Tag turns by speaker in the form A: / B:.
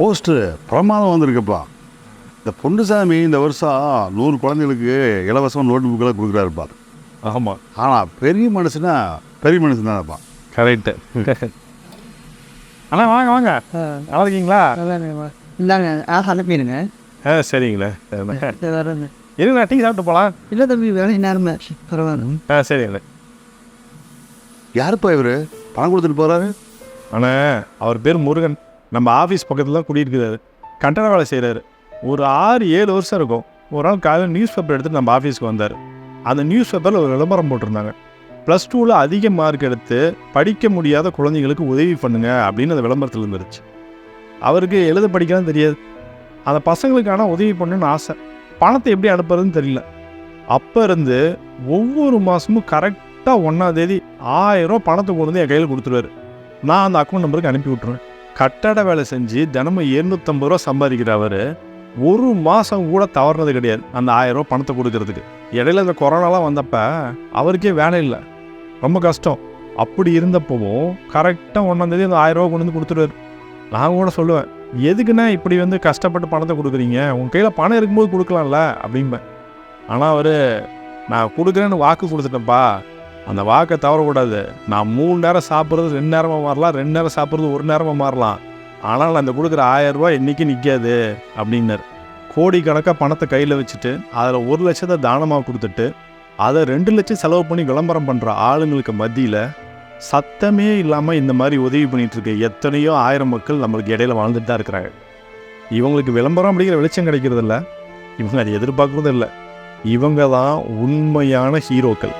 A: Post பிரமாதம் வந்திருக்குப்பா. இந்த பொன்னுசாமி இந்த வருஷம் நூறு குழந்தைகளுக்கு இலவசம் நோட்டு புக்கெல்லாம் கொடுக்குறாருப்பா.
B: ஆமாம்
A: ஆனால் பெரிய மனுஷனா பெரிய மனுஷன் தானப்பா.
B: கரெக்டு அண்ணா வாங்க வாங்க. நல்லா இருக்கீங்களா?
C: இந்தாங்க ஆ அனுப்பிடுங்க.
B: ஆ சரிங்களே இருங்கண்ணா டீ சாப்பிட்டு போகலாம்
C: இல்லை தம்பி வேலை நேரமே பரவாயில்ல.
B: ஆ சரிங்களே
A: யாருப்பா இவர்? பணம் கொடுத்துட்டு போகிறாரு
B: அண்ணா அவர் பேர் முருகன். நம்ம ஆஃபீஸ் பக்கத்தில் தான் குடியிருக்கிறாரு. கண்டன வேலை செய்கிறாரு ஒரு ஆறு ஏழு வருஷம் இருக்கும். ஒரு நாள் காலையில் நியூஸ் பேப்பர் எடுத்து நம்ம ஆஃபீஸ்க்கு வந்தார். அந்த நியூஸ் பேப்பரில் ஒரு விளம்பரம் போட்டிருந்தாங்க. ப்ளஸ் டூவில் அதிக மார்க் எடுத்து படிக்க முடியாத குழந்தைங்களுக்கு உதவி பண்ணுங்கள் அப்படின்னு அந்த விளம்பரத்தில் இருந்துருச்சு. அவருக்கு எழுத படிக்கலாம் தெரியாது. அந்த பசங்களுக்கான உதவி பண்ணணும்னு ஆசை. பணத்தை எப்படி அனுப்புறதுன்னு தெரியல. அப்போ இருந்து ஒவ்வொரு மாதமும் கரெக்டாக ஒன்றாந்தேதி ஆயிரம் ரூபா பணத்தை கொண்டு வந்து என் கையில் கொடுத்துருவாரு. நான் அந்த அக்கௌண்ட் நம்பருக்கு அனுப்பி விட்ருவேன் கட்டட வேலை செஞ்சு தினமும் எழுநூற்றம்பது ரூபா சம்பாதிக்கிற அவர் ஒரு மாதம் கூட தவறுனது கிடையாது. அந்த ஆயிரம் ரூபா பணத்தை கொடுக்கறதுக்கு. இடையில இந்த கொரோனாலாம் வந்தப்ப அவருக்கே வேலை இல்லை. ரொம்ப கஷ்டம். அப்படி இருந்தப்பவும் கரெக்டாக ஒன்றாந்தேதி அந்த ஆயிரம் ரூபா கொண்டு வந்து கொடுத்துருவார். நான் கூட சொல்லுவேன் எதுக்குண்ணா இப்படி வந்து கஷ்டப்பட்டு பணத்தை கொடுக்குறீங்க? உங்கள் கையில் பணம் இருக்கும்போது கொடுக்கலாம்ல? அப்படிம்பேன். ஆனால் அவர் நான் கொடுக்குறேன்னு வாக்கு கொடுத்துட்டேன்ப்பா. அந்த வாக்கை தவறக்கூடாது நான் மூணு நேரம் சாப்பிட்றது ரெண்டு நேரமாக மாறலாம் ரெண்டு நேரம் சாப்பிட்றது ஒரு நேரமாக மாறலாம். ஆனால் அந்த கொடுக்குற ஆயரூபா இன்றைக்கி என்றைக்கும் நிற்காது அப்படின்னார். கோடிக்கணக்காக பணத்தை கையில் வச்சுட்டு அதில் ஒரு லட்சத்தை தானமாக கொடுத்துட்டு அதை ரெண்டு லட்சம் செலவு பண்ணி விளம்பரம் பண்ணுற ஆளுங்களுக்கு மத்தியில் சத்தமே இல்லாமல் இந்த மாதிரி உதவி பண்ணிகிட்ருக்க எத்தனையோ ஆயிரம் மக்கள் நம்மளுக்கு இடையில வாழ்ந்துட்டு தான் இருக்கிறாங்க. இவங்களுக்கு விளம்பரம் அப்படிங்கிற வெளிச்சம் கிடைக்கிறதில்ல. இவங்க அதை எதிர்பார்க்குறதும் இல்லை. இவங்க தான் உண்மையான ஹீரோக்கள்.